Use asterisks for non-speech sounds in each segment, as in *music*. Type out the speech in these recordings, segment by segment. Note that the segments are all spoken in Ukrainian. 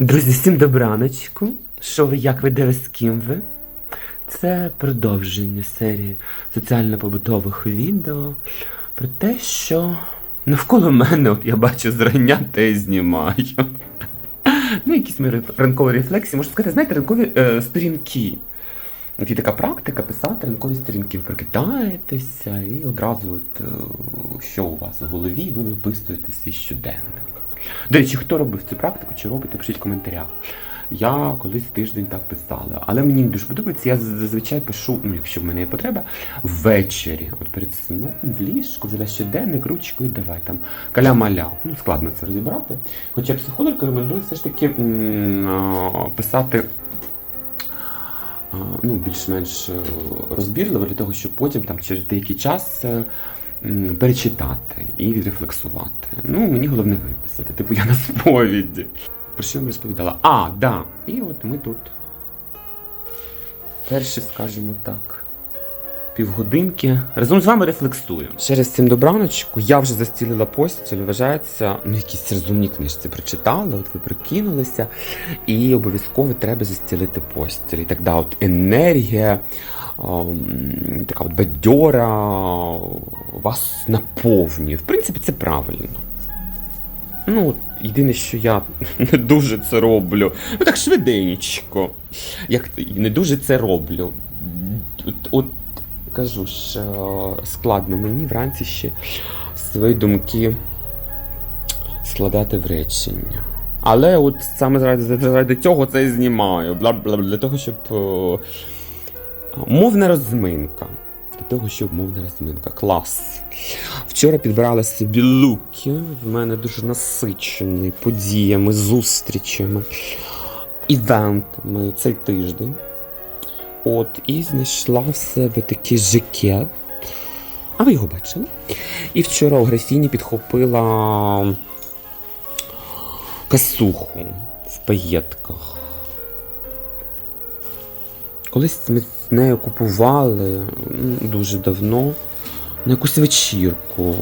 Друзі, всім добраночку. Що ви, як ви, де ви, з ким ви? Це продовження серії соціально-побутових відео про те, що навколо мене, от я бачу зрання, те знімаю. Ну, якісь мої ранкові рефлексії, можна сказати, знаєте, ранкові е, сторінки. От є така практика писати ранкові сторінки. Ви прокидаєтеся і одразу, от, е, що у вас в голові, ви виписуєте свій щоденник. До речі, хто робив цю практику, чи робите, пишіть в коментарях. Я колись тиждень так писала, але мені дуже подобається. Я зазвичай пишу, ну якщо в мене є потреба, ввечері, от перед сном в ліжку, взяла щоденник, ручку і давай там каля-маля. Ну, складно це розібрати. Хоча психолог рекомендує все ж таки писати ну, більш-менш е, розбірливо для того, щоб потім там через деякий час. Перечитати і відрефлексувати. Ну, мені головне виписати. Типу я на сповіді. Про що я вам розповідала? А, да. І от ми тут. Перші, скажімо так, півгодинки. Разом з вами рефлексую. Через цим добраночку я вже застілила постіль, вважається, ну, якісь розумні книжці прочитали, от ви прикинулися, і обов'язково треба застілити постіль. І так да, от енергія. Ем, Така от бадьора вас наповнює. В принципі, це правильно. Ну, єдине, що я *laughs* не дуже це роблю. Ну так швиденько. Як не дуже це роблю. От, от кажу ж, е, складно мені вранці ще свої думки складати в речення. Але от саме заради, заради цього це і знімаю. Бла, бла, для того, щоб. Мовна розминка. Для того, щоб мовна розминка. Клас. Вчора підбирала собі луки. В мене дуже насичений подіями, зустрічами, івентами цей тиждень. От, і знайшла в себе такий жакет. А ви його бачили? І вчора у графіні підхопила касуху в паєтках. Колись ми з нею купували дуже давно на якусь вечірку.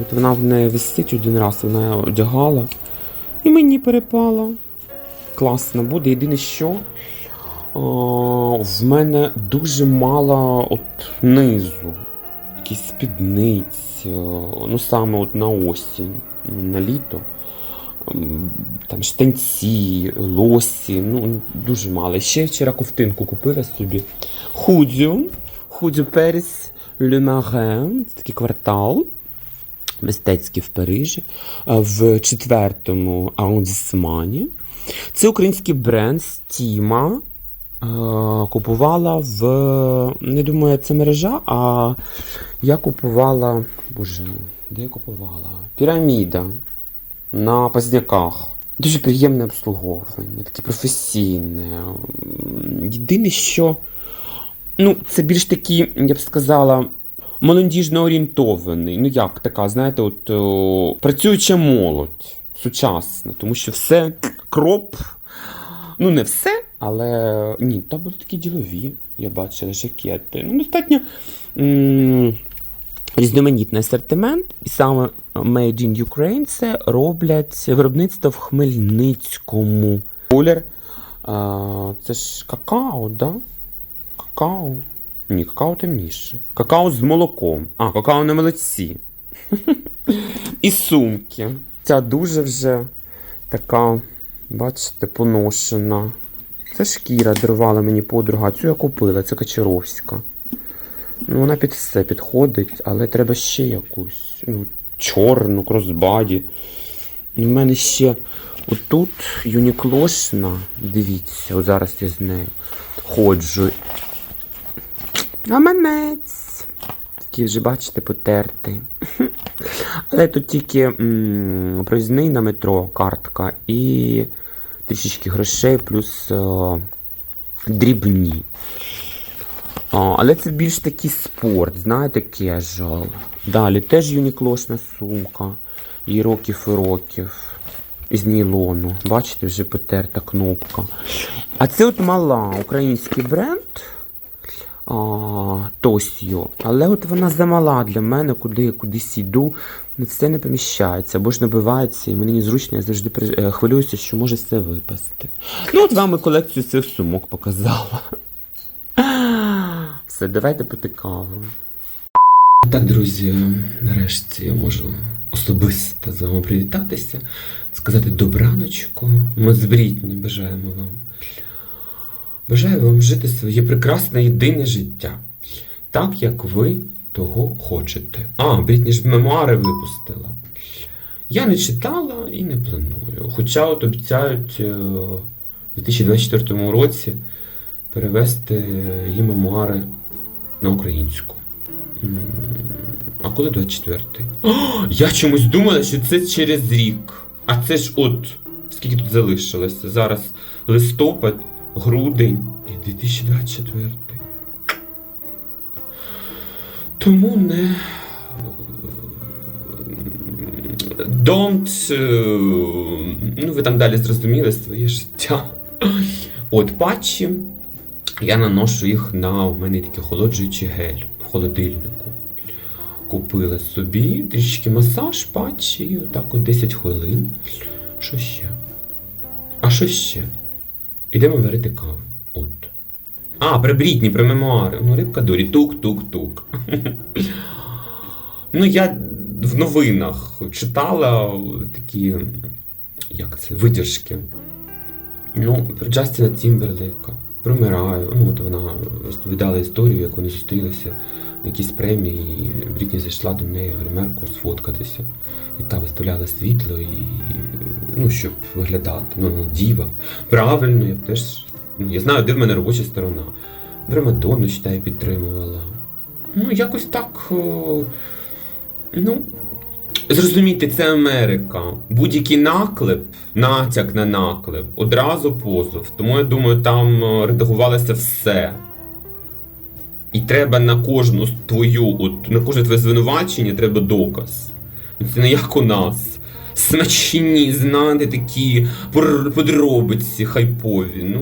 От вона в неї висить один раз, вона одягала. І мені перепала. Класно буде. Єдине, що а, в мене дуже мало от низу. Якісь спідниць. Ну саме от на осінь, ну, на літо. Там штанці, лосі, ну дуже мало. Ще вчора ковтинку купила собі. Худзю. Худзю Періс Le це такий квартал мистецький в Парижі, в четвертому аудісмані. Це український бренд Стіма. Е, Купувала в. Не думаю, це мережа, а я купувала. Боже, де я купувала? Піраміда на Позняках. Дуже приємне обслуговування, таке професійне. Єдине, що ну, це більш такий, я б сказала, молодіжно орієнтований. Ну як така, знаєте, от о, працююча молодь, сучасна, тому що все кроп. Ну, не все, але ні, там були такі ділові, я бачила, жакети. Ну, достатньо м- різноманітний асортимент, і саме Made in Ukraine це роблять виробництво в Хмельницькому. Колір. Це ж какао, да? Какао. Ні, какао темніше. Какао з молоком. А, какао на молоці. І сумки. Ця дуже вже така, бачите, поношена. Це шкіра дарувала мені подруга, цю я купила, це Качаровська. Ну, вона під все підходить, але треба ще якусь. Ну, чорну, кросбаді. В мене ще отут юніклошна. Дивіться, от зараз я з нею ходжу. Гаманець. Такий вже, бачите, потертий. *laughs* Але тут тільки проїзний на метро картка і трішечки грошей, плюс е, дрібні. А, але це більш такий спорт, знаєте, кежуал. Далі теж юніклошна сумка. Їй років і років. Із нейлону. Бачите, вже потерта кнопка. А це от мала український бренд. а, Тосіо. Але от вона замала для мене, куди я кудись йду, все не поміщається, або ж набивається, і мені незручно, я завжди е, хвилююся, що може все випасти. Ну, от вам і колекцію цих сумок показала. Все, давайте пити каву. Так, друзі, нарешті я можу особисто з вами привітатися, сказати добраночку. Ми з Брітні бажаємо вам. Бажаю вам жити своє прекрасне єдине життя, так як ви того хочете. А, Брітні ж мемуари випустила. Я не читала і не планую. Хоча от обіцяють е, у 2024 році перевести її мемуари на українську. А коли 24-й? О, Я чомусь думала, що це через рік. А це ж от скільки тут залишилося? Зараз листопад, грудень і 2024. Тому не. Don't. е, Ну, ви там далі зрозуміли своє життя. От патчі. Я наношу їх на у мене такий охолоджуючий гель в холодильнику. Купила собі трішки масаж, патчі, і отак от 10 хвилин. Що ще? А що ще? Ідемо варити каву. От. А, про Брітні, про мемуари. Ну, рибка дурі, тук-тук-тук. *laughs* ну, я в новинах читала такі, як це, видержки. Ну, про Джастіна Тімберлейка. Про Ну, от вона розповідала історію, як вони зустрілися на якійсь премії, і Брітні зайшла до неї гримерку сфоткатися. І та виставляла світло, і, ну, щоб виглядати. Ну, діва. Правильно, я теж. Ну, я знаю, де в мене робоча сторона. Драматонну, считаю, підтримувала. Ну, якось так. О, ну, Зрозумійте, це Америка. Будь-який наклеп, натяк на наклеп, одразу позов. Тому я думаю, там е, редагувалося все. І треба на кожну твою, от, на кожне твоє звинувачення треба доказ. Ну, Це не як у нас. Смачні, знаєте, такі подробиці хайпові. Ну,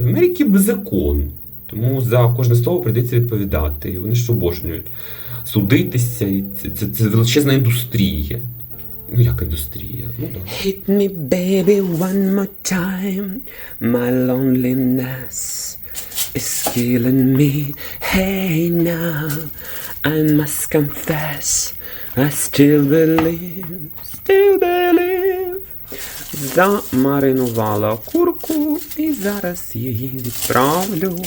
в Америці беззакон. Тому за кожне слово прийдеться відповідати. Вони ж обожнюють судитися, і це, це, це величезна індустрія. Ну, як індустрія? Ну так. Hit me, baby, one more time. My loneliness is killing me. Hey now, I must confess, I still believe, still believe. Замаринувала курку і зараз її відправлю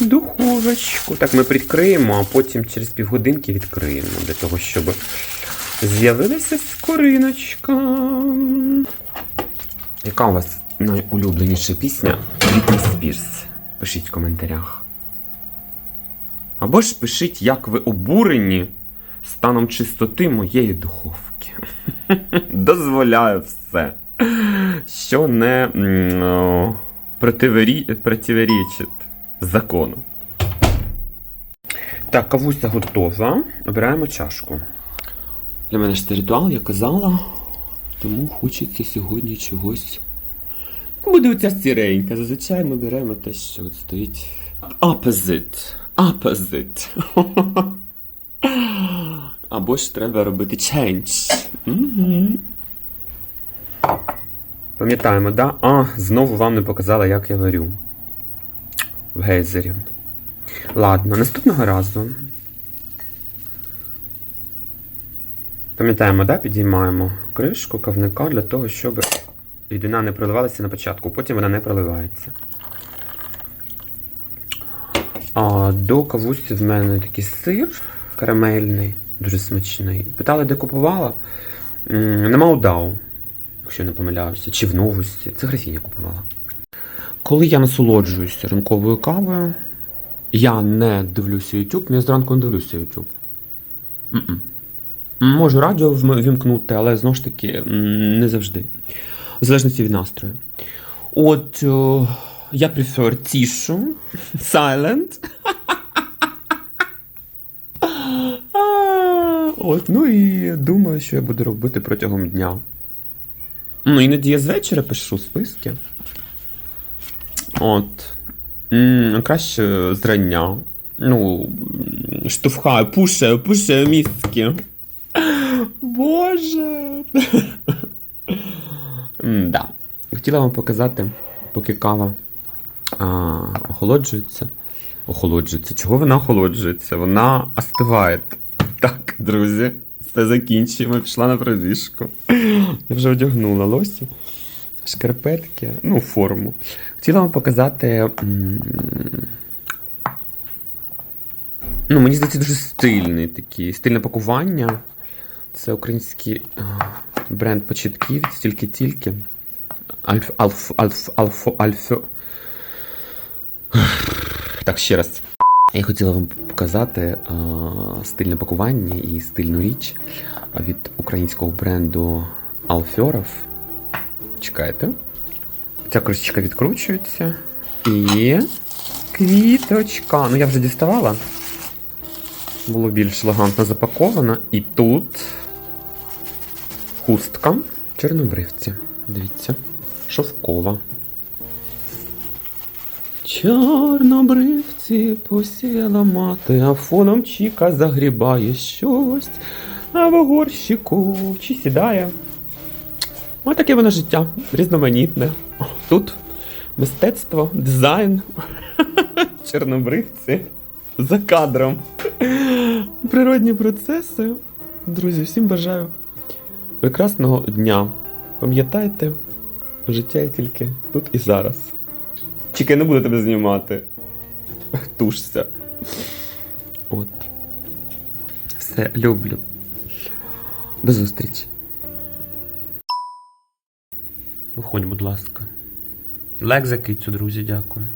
духовочку. Так, ми прикриємо, а потім через півгодинки відкриємо для того, щоб з'явилася скориночка. Яка у вас найулюбленіша пісня Брітні Спірс? Пишіть в коментарях. Або ж пишіть, як ви обурені станом чистоти моєї духовки. *laughs* Дозволяю все, що не противорічить закону. Так, кавуся готова. Обираємо чашку. Для мене ж це ритуал, я казала, тому хочеться сьогодні чогось. Буде оця сіренька. Зазвичай ми беремо те, що от стоїть. Opposite. *laughs* Opposite. Або ж треба робити. Мгм. Пам'ятаємо, да? А, знову вам не показала, як я варю. В гейзері. Ладно, наступного разу. Пам'ятаємо, да? Підіймаємо кришку кавника для того, щоб рідина не проливалася на початку, потім вона не проливається. А до кавусі в мене такий сир карамельний, дуже смачний. Питали, де купувала? М, На Маудау, якщо не помиляюся, чи в новості. Це графіня купувала. Коли я насолоджуюся ранковою кавою, я не дивлюся YouTube, я зранку не дивлюся YouTube. М-м. Можу радіо вімкнути, але знову ж таки не завжди. В залежності від настрою. От о, я prefer тишу, *laughs* silent. *laughs* От, ну і думаю, що я буду робити протягом дня. Ну, іноді я з вечора пишу списки. От. Краще зрання. Ну, м, штовхає, пушає, пушає мізки. Боже. Да. Хотіла вам показати, поки кава а, охолоджується. Охолоджується. Чого вона охолоджується? Вона остиває. Так, друзі, все закінчуємо. Пішла на пробіжку. Я вже одягнула лосі, шкарпетки, ну, форму. Хотіла вам показати. Ну, мені здається, дуже стильний такий, стильне пакування. Це український бренд початківець, тільки-тільки. Альф, альф, альф, альф, альф. Так, ще раз. Я хотіла вам показати а, стильне пакування і стильну річ від українського бренду Alfiorov. Чекайте. Ця кришечка відкручується. І. Квіточка. Ну, я вже діставала. Було більш елегантно запаковано. І тут хустка чорнобривці. Дивіться. Шовкова. Чорнобривці посіяла мати, а фоном чіка загрібає щось, а в горщику чи сідає. Ось таке воно життя, різноманітне. Тут мистецтво, дизайн, *laughs* чорнобривці за кадром. Природні процеси. Друзі, всім бажаю прекрасного дня. Пам'ятайте, життя є тільки тут і зараз. Чекай, не буду тебе знімати. Тушся. От. Все, люблю. До зустрічі. Виходь, будь ласка. Лек закицю, друзі, дякую.